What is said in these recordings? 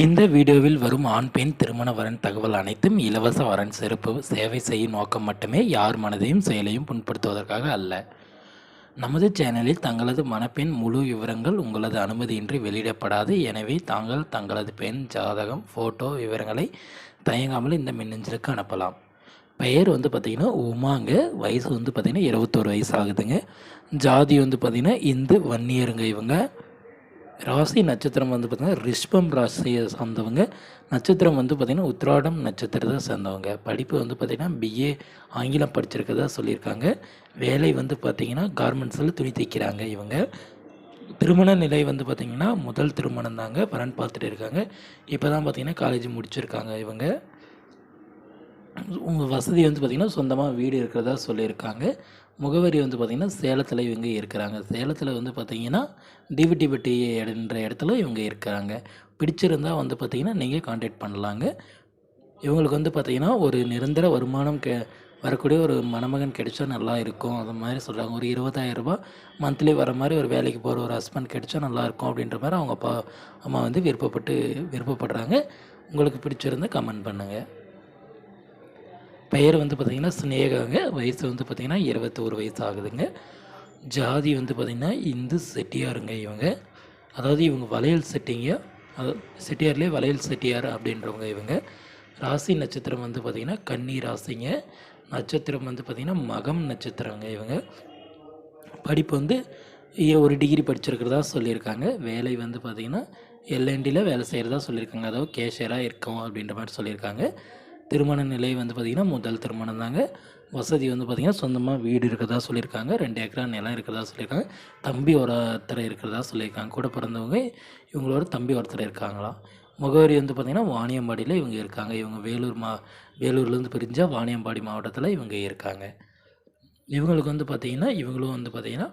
இந்த வீடியோவில் வரும் ஆண் பெண் திருமண வரன் தகவல் அனைத்தும் இலவச வரன் சிறப்பு சேவை செய்யும் நோக்கம் மட்டுமே யார் மனதையும் செயலையும் புண்படுத்துவதற்காக அல்ல. நமது சேனலில் தங்களது மணப்பெண் முழு விவரங்கள் உங்களது அனுமதியின்றி வெளியிடப்படாது. எனவே தாங்கள் தங்களது பெண் ஜாதகம் ஃபோட்டோ விவரங்களை தயங்காமல் இந்த மின்னஞ்சலுக்கு அனுப்பலாம். பெயர் வந்து பார்த்திங்கன்னா உமாங்க வயசு வந்து பார்த்திங்கன்னா இருபத்தோரு வயசு ஆகுதுங்க. ஜாதி வந்து பார்த்திங்கன்னா இந்து வன்னியருங்க இவங்க. ராசி நட்சத்திரம் வந்து பார்த்திங்கன்னா ரிஷ்பம் ராசியை சார்ந்தவங்க. நட்சத்திரம் வந்து பார்த்திங்கன்னா உத்ராடம் நட்சத்திரத்தை சேர்ந்தவங்க. படிப்பு வந்து பார்த்திங்கன்னா பிஏ ஆங்கிலம் படிச்சிருக்கதா சொல்லியிருக்காங்க. வேலை வந்து பார்த்திங்கன்னா கார்மெண்ட்ஸில் துணி தைக்கிறாங்க இவங்க. திருமண நிலை வந்து பார்த்திங்கன்னா முதல் திருமணம் தாங்க வரன் பார்த்துட்டு இருக்காங்க. இப்போ தான் பார்த்திங்கன்னா காலேஜ் முடிச்சிருக்காங்க இவங்க. உங்கள் வசதி வந்து பார்த்திங்கன்னா சொந்தமாக வீடு இருக்கிறதா சொல்லியிருக்காங்க. முகவரி வந்து பார்த்திங்கன்னா சேலத்தில் இவங்க இருக்கிறாங்க. சேலத்தில் வந்து பார்த்திங்கன்னா டிவிடிபட்டி என்ற இடத்துல இவங்க இருக்கிறாங்க. பிடிச்சிருந்தால் வந்து பார்த்திங்கன்னா நீங்கள் காண்டாக்ட் பண்ணலாங்க. இவங்களுக்கு வந்து பார்த்திங்கன்னா ஒரு நிரந்தர வருமானம் கே வரக்கூடிய ஒரு மணமகன் கிடைச்சா நல்லா இருக்கும். அது மாதிரி சொல்கிறாங்க ஒரு இருபதாயிரரூபா மந்த்லி வர மாதிரி ஒரு வேலைக்கு போகிற ஒரு ஹஸ்பண்ட் கிடைச்சா நல்லா இருக்கும் அப்படின்ற மாதிரி அவங்க அப்பா அம்மா வந்து விருப்பப்பட்டு விருப்பப்படுறாங்க. உங்களுக்கு பிடிச்சிருந்தா கமெண்ட் பண்ணுங்கள் பெயர் வந்து பார்த்திங்கன்னா ஸ்னேகாங்க வயசு வந்து பார்த்திங்கன்னா இருபத்தோரு வயசு ஆகுதுங்க ஜாதி வந்து பார்த்திங்கன்னா இந்து செட்டியாருங்க இவங்க. அதாவது இவங்க வளையல் செட்டிங்க அது செட்டியார்லேயே வளையல் செட்டியார் அப்படின்றவங்க இவங்க. ராசி நட்சத்திரம் வந்து பார்த்திங்கன்னா கன்னி ராசிங்க. நட்சத்திரம் வந்து பார்த்திங்கன்னா மகம் நட்சத்திரங்க இவங்க. படிப்பு வந்து ஒரு டிகிரி படிச்சிருக்கிறதா சொல்லியிருக்காங்க. வேலை வந்து பார்த்திங்கன்னா எல்என்டியில் வேலை செய்கிறதா சொல்லியிருக்காங்க. அதாவது கேஷியராக இருக்கும் அப்படின்ற மாதிரி சொல்லியிருக்காங்க. திருமண நிலை வந்து பார்த்திங்கன்னா முதல் திருமணம் தாங்க. வசதி வந்து பார்த்திங்கன்னா சொந்தமாக வீடு இருக்கிறதா சொல்லியிருக்காங்க. ரெண்டு ஏக்கரா நிலம் இருக்கிறதா சொல்லியிருக்காங்க. தம்பி ஒருத்தர் இருக்கிறதா சொல்லியிருக்காங்க. கூட பிறந்தவங்க இவங்களோட தம்பி ஒருத்தர் இருக்காங்களாம் முகவரி வந்து பார்த்திங்கன்னா வாணியம்பாடியில் இவங்க இருக்காங்க. இவங்க வேலூர் மா வேலூர்லேருந்து பிரிஞ்சால் வாணியம்பாடி மாவட்டத்தில் இவங்க இருக்காங்க. இவங்களுக்கு வந்து பார்த்திங்கன்னா இவங்களும் வந்து பார்த்திங்கன்னா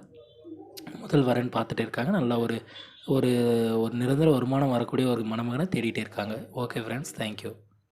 முதல் வரன் பார்த்துட்டு இருக்காங்க. நல்லா ஒரு ஒரு ஒரு நிரந்தர வருமானம் வரக்கூடிய ஒரு மணமகனை தேடிட்டு இருக்காங்க. Okay friends thank you